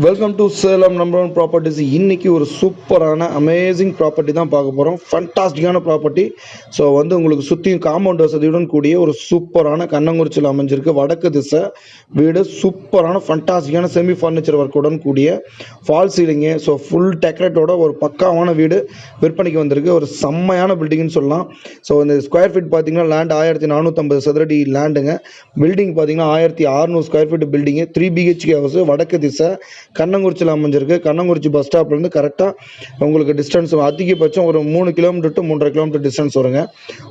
Welcome to Salem number one properties இன்றைக்கி ஒரு சூப்பரான அமேசிங் ப்ராப்பர்ட்டி தான் பார்க்க போகிறோம் ஃபண்டாஸ்டிக்கான ப்ராப்பர்ட்டி ஸோ வந்து உங்களுக்கு சுற்றியும் காம்பவுண்ட் வசதியுடன் கூடிய ஒரு சூப்பரான கண்ணங்குறிச்சியில் அமைஞ்சிருக்கு. வடக்கு திசை வீடு சூப்பரான ஃபண்டாஸ்டிக்கான செமி ஃபர்னிச்சர் ஒர்க்குடன் கூடிய ஃபால் சீலிங்கு ஸோ ஃபுல் டெக்கரேட்டோட ஒரு பக்காவான வீடு விற்பனைக்கு வந்திருக்கு. ஒரு செம்மையான பில்டிங்னு சொல்லலாம். ஸோ இந்த ஸ்கொயர் ஃபீட் பார்த்தீங்கன்னா லேண்ட் ஆயிரத்தி நானூற்றம்பது சதுரடி லேண்டுங்க பில்டிங் பார்த்தீங்கன்னா ஆயிரத்தி அறநூறு square feet building three BHK house வடக்கு திசை கண்ணங்குறிச்சியில் அமைஞ்சிருக்கு. கண்ணங்குறிச்சி பஸ் ஸ்டாப்லேருந்து கரெக்டாக உங்களுக்கு டிஸ்டன்ஸ் அதிகபட்சம் ஒரு மூணு கிலோமீட்டர் டு மூன்றரை கிலோமீட்டர் டிஸ்டன்ஸ் வருங்க.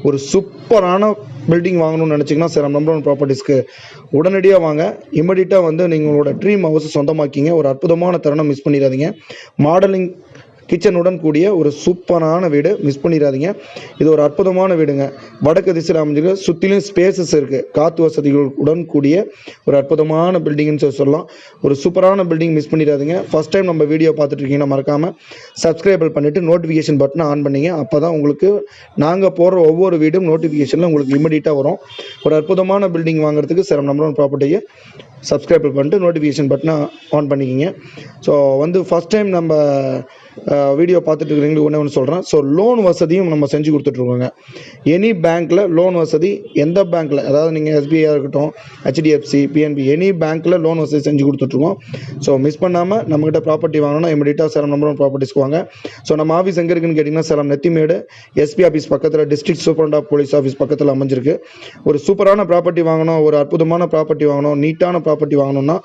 ஒரு சூப்பரான பில்டிங் வாங்கணும்னு நினச்சிங்கன்னா சார் நம்பர் ஒன் ப்ராப்பர்ட்டிஸ்க்கு உடனடியாக வாங்க. இமீடியட்டாக வந்து நீங்களோட ட்ரீம் ஹவுஸ் சொந்தமாக்கிங்க. ஒரு அற்புதமான தருணம் மிஸ் பண்ணிடாதீங்க. மாடலிங் கிச்சனுடன் கூடிய ஒரு சூப்பரான வீடு. மிஸ் பண்ணிடாதீங்க. இது ஒரு அற்புதமான வீடுங்க. வடக்கு திசையில் அமைஞ்சிருக்கு சுற்றிலும் ஸ்பேசஸ் இருக்குது காற்று வசதிகளுடன் கூடிய ஒரு அற்புதமான பில்டிங்னு சொல்லி சொல்லலாம். ஒரு சூப்பரான பில்டிங் மிஸ் பண்ணிடாதீங்க. ஃபஸ்ட் டைம் நம்ம வீடியோ பார்த்துட்டு இருக்கீங்கன்னா மறக்காமல் சப்ஸ்கிரைபிள் பண்ணிவிட்டு நோட்டிஃபிகேஷன் பட்டனை ஆன் பண்ணிங்க. அப்போ தான் உங்களுக்கு நாங்கள் போடுற ஒவ்வொரு வீடும் நோட்டிஃபிகேஷனில் உங்களுக்கு இமீடியட்டாக வரும். ஒரு அற்புதமான பில்டிங் வாங்குறதுக்கு சில நம்பர் ஒன் ப்ராப்பர்ட்டியை சப்ஸ்கிரைப் பண்ணிட்டு நோட்டிஃபிகேஷன் பட்டனை ஆன் பண்ணிக்கிங்க. ஸோ வந்து ஃபஸ்ட் டைம் நம்ம வீடியோ பார்த்துட்டு இருக்கிறீங்களுக்கு ஒன்று ஒன்று சொல்கிறேன் ஸோ லோன் வசதியும் நம்ம செஞ்சு கொடுத்துட்ருக்கோங்க எனி பேங்க்கில் லோன் வசதி எந்த பேங்க்கில் அதாவது நீங்கள் எஸ்பிஐயாக இருக்கட்டும் ஹெச்டிஎஃப்சி பிஎன்பி எனி பேங்க்கில் லோன் வசதி செஞ்சு கொடுத்துட்ருக்கோம் ஸோ மிஸ் பண்ணாமல் நம்மகிட்ட ப்ராப்பர்ட்டி வாங்கணும்னா இமீடியட்டாக சேலம் நம்பர் ஒன் ப்ராப்பர்ட்டிஸ்க்கு வாங்க. ஸோ நம்ம ஆஃபீஸ் எங்கே இருக்குன்னு கேட்டிங்கன்னா சேலம் நெத்திமேடு. எஸ்பி ஆஃபீஸ் பக்கத்தில் district superintendent of police office பக்கத்தில் அமைஞ்சிருக்கு. ஒரு சூப்பரான ப்ராப்பர்ட்டி வாங்கணும் ஒரு அற்புதமான ப்ராப்பர்ட்டி வாங்கணும் நீட்டான ப்ராப்பர்ட்டி வாங்கணும்னா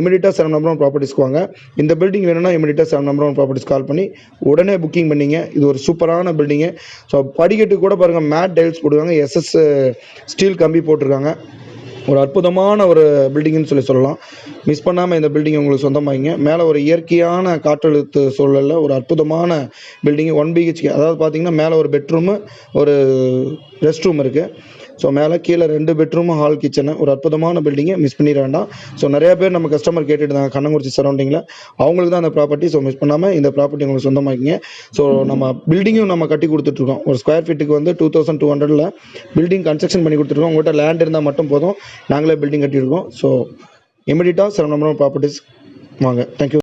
இமீடியட்டாக செவன் நம்பர் ஒன் ப்ராப்பர்ட்டிஸ்க்கு வாங்க. இந்த பில்டிங் வேணும்னா இமீடியட்டாக seven number one properties call பண்ணி உடனே புக்கிங் பண்ணிங்க. இது ஒரு சூப்பரான பில்டிங்கு ஸோ படிக்கட்டு கூட பாருங்கள் மேட் டைல்ஸ் போடுவாங்க எஸ்எஸ் ஸ்டீல் கம்பி போட்டிருக்காங்க. ஒரு அற்புதமான ஒரு பில்டிங்னு சொல்லி சொல்லலாம். மிஸ் பண்ணாமல் இந்த பில்டிங் உங்களுக்கு சொந்தமாகிங்க மேலே ஒரு இயற்கையான காற்றழுத்த சூழலில் ஒரு அற்புதமான பில்டிங் ஒன் பிஹெச்கே அதாவது பார்த்தீங்கன்னா மேலே ஒரு பெட்ரூமு ஒரு ரெஸ்ட் ரூம் இருக்குது ஸோ மேலே கீழே ரெண்டு பெட்ரூமும் ஹால் கிச்சனு ஒரு அற்புதமான பில்டிங்கை மிஸ் பண்ணிட வேண்டாம் ஸோ நிறைய பேர் நம்ம கஸ்டமர் கேட்டுட்டு இருந்தாங்க கண்ணங்குறிச்சி சரௌண்டிங்கில் அவங்களுக்கு தான் அந்த ப்ராப்பர்ட்டி ஸோ மிஸ் பண்ணாமல் இந்த ப்ராப்பர்ட்டி உங்களுக்கு சொந்தமாக்கிங்க. ஸோ நம்ம பில்டிங்கும் நம்ம கட்டி கொடுத்துட்ருக்கோம். ஒரு ஸ்கொயர் ஃபீட்டுக்கு வந்து டூ தௌசண்ட் டூ ஹண்ட்ரடில் பில்டிங் கன்ஸ்ட்ரக்ஷன் பண்ணி கொடுத்துருக்கோம் உங்கள்கிட்ட லேண்ட் இருந்தால் மட்டும் போதும். நாங்களே பில்டிங் கட்டியிருக்கோம். ஸோ இமிடியட்டாக சில நம்பர் ப்ராப்பர்ட்டிஸ் வாங்க. தேங்க்யூ